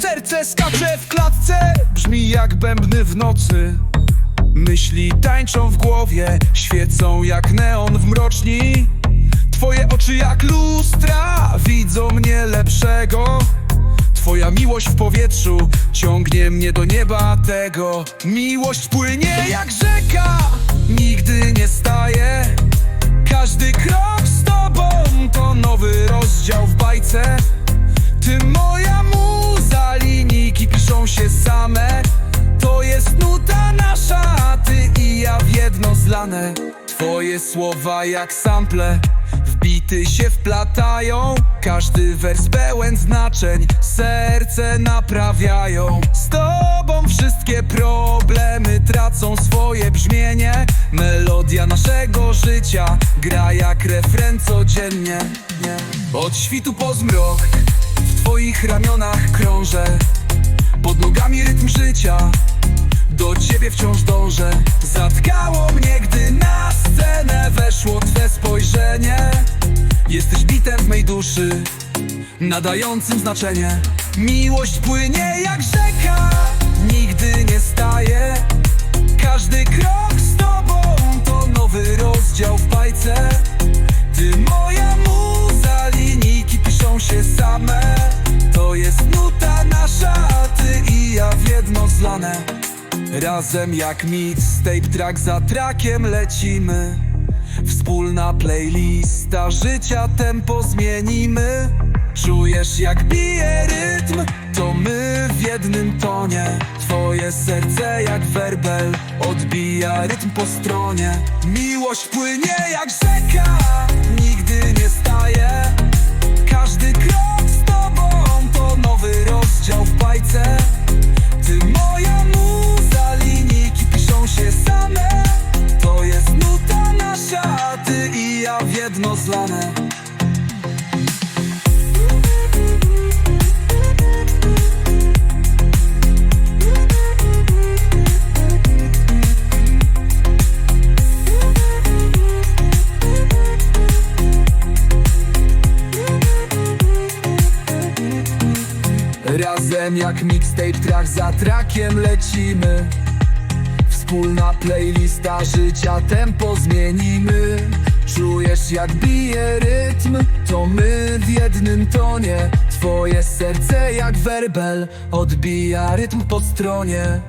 Serce skacze w klatce Brzmi jak bębny w nocy. Myśli tańczą w głowie Świecą jak neon w mroczni. Twoje oczy jak lustra Widzą mnie lepszego. Twoja miłość w powietrzu Ciągnie mnie do nieba tego Miłość płynie jak rzeka same. To jest nuta nasza, a ty i ja w jedno zlane. Twoje słowa jak sample w bity się wplatają Każdy wers pełen znaczeń, serce naprawiają. Z tobą wszystkie problemy tracą swoje brzmienie. Melodia naszego życia gra jak refren codziennie. Od świtu po zmrok w twoich ramionach krążę życia. Do ciebie wciąż dążę. Zatkało mnie, gdy na scenę weszło twe spojrzenie. Jesteś bitem w mej duszy Nadającym znaczenie. Miłość płynie jak rzeka Razem jak mixtape, track za trackiem lecimy. Wspólna playlista życia, tempo zmienimy. Czujesz jak bije rytm, to my w jednym tonie. Twoje serce jak werbel, odbija rytm po stronie. Miłość płynie jak rzeka, nigdy nie staje ty i ja w jedno zlane. Razem jak mixtape, track za trackiem lecimy. Wspólna playlista życia, tempo zmienimy Czujesz jak bije rytm, to my w jednym tonie. Twoje serce jak werbel, odbija rytm po stronie.